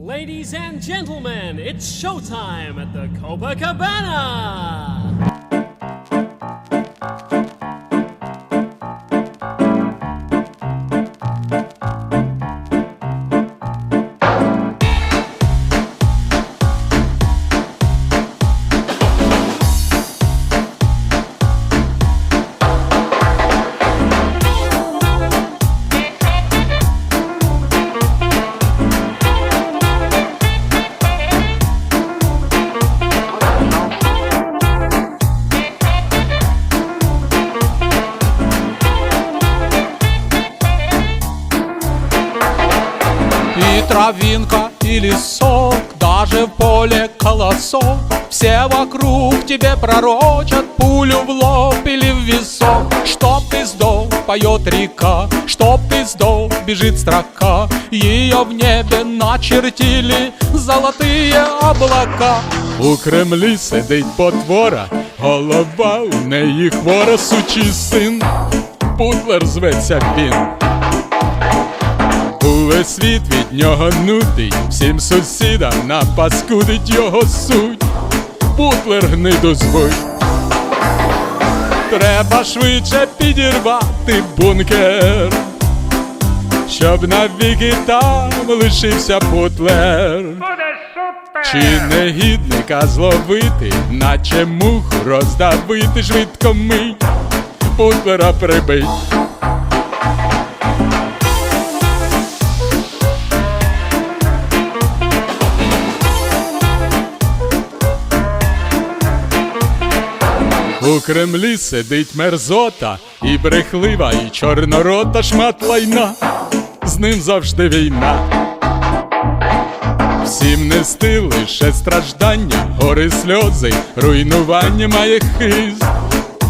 Ladies and gentlemen, it's showtime at the Copacabana! И травинка, и лесок, даже в поле колосок Все вокруг тебе пророчат пулю в лоб или в висок Чтоб ты сдох, поет река, чтоб ты сдох, бежит строка Ее в небе начертили золотые облака У Кремлі сидить потвора, голова у неї хвора, сучий син Путлер зветься він Увесь світ від нього нудить, всім сусідам напаскудить його суть. Бутлер гниду звуть. Треба швидше підірвати бункер, щоб навіки там лишився бутлер. Чи негідника зловити, наче муху роздавити швидко мить, бутлера прибить. У Кремлі сидить мерзота, і брехлива, і чорнорота шмат лайна, з ним завжди війна. Всім нести лише страждання, гори сльози, руйнування має хист,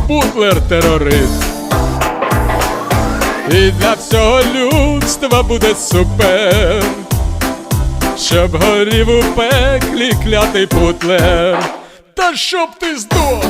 Бутлер терорист. І для всього людства буде супер, щоб горів у пеклі клятий бутлер. Та щоб ти здох!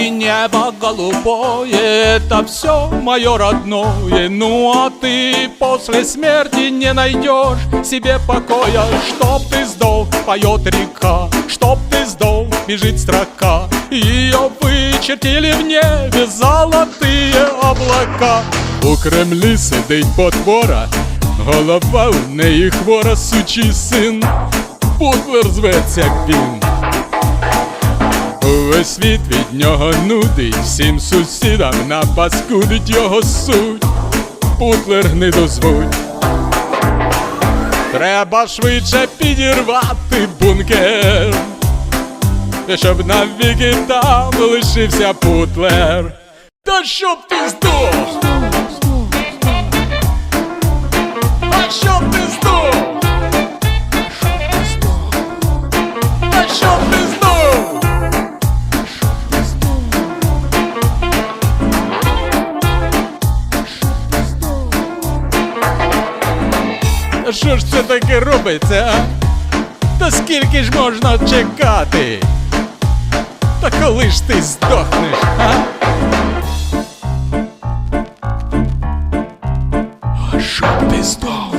Птички небо голубое, это все мое родное. Ну а ты после смерти не найдешь себе покоя. Чтоб ты сдох, поет река, чтоб ты сдох, бежит строка. Ее вычертили в небе золотые облака. У Кремлі сидить потвора, голова у неї хвора, сучий син. Бутлер зветься як він. Увесь світ від нього нудить, всім сусідам напаскудить його суть, Бутлер гниду звуть. Треба швидше підірвати бункер, щоб навіки там лишився Бутлер. Та щоб ти здох! Що ж це таке робиться? а? Та скільки ж можна чекати? Та коли ж ти здохнеш, а? А щоб ти здох?